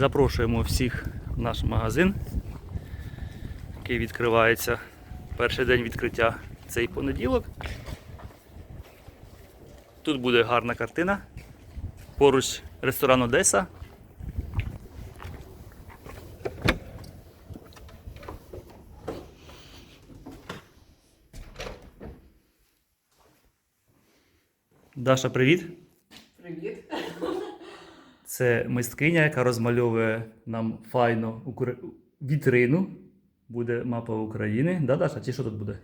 Запрошуємо всіх в наш магазин, який відкривається перший день відкриття цей понеділок. Тут буде гарна картина. Поруч ресторан Одеса. Даша, привіт! Привіт. Це мисткиня, яка розмальовує нам файно укр... вітрину. Буде мапа України. Да, Даша? Чи що тут буде?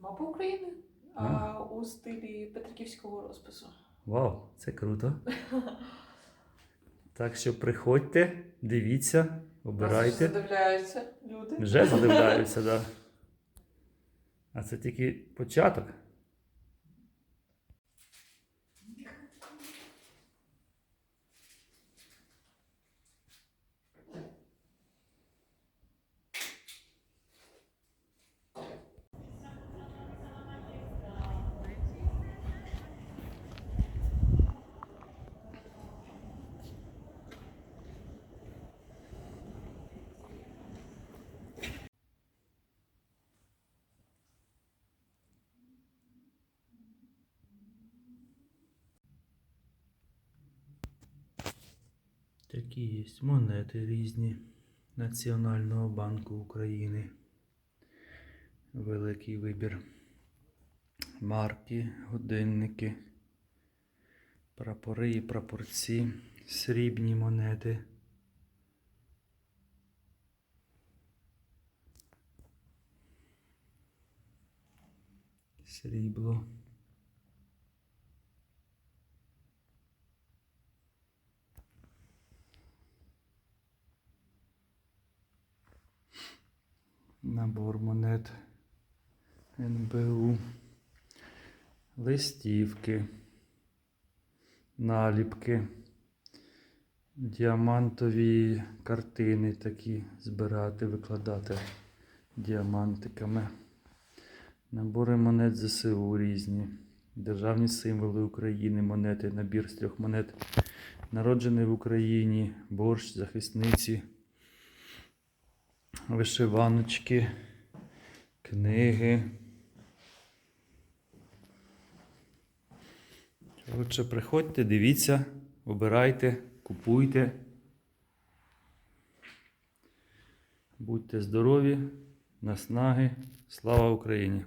Мапа України а, у стилі Петриківського розпису. Вау, це круто. Так що приходьте, дивіться, обирайте. Задивляються люди. Вже задивляються, да. А це тільки початок. Такі є монети різні Національного банку України. Великий вибір. Марки, годинники, прапори і прапорці, срібні монети. Срібло. Набор монет НБУ, листівки, наліпки, діамантові картини такі збирати, викладати діамантиками, набори монет ЗСУ різні, державні символи України, монети, набір з трьох монет, народжений в Україні, борщ, захисниці вишиваночки, книги. Отже, приходьте, дивіться, обирайте, купуйте. Будьте здорові, наснаги, слава Україні!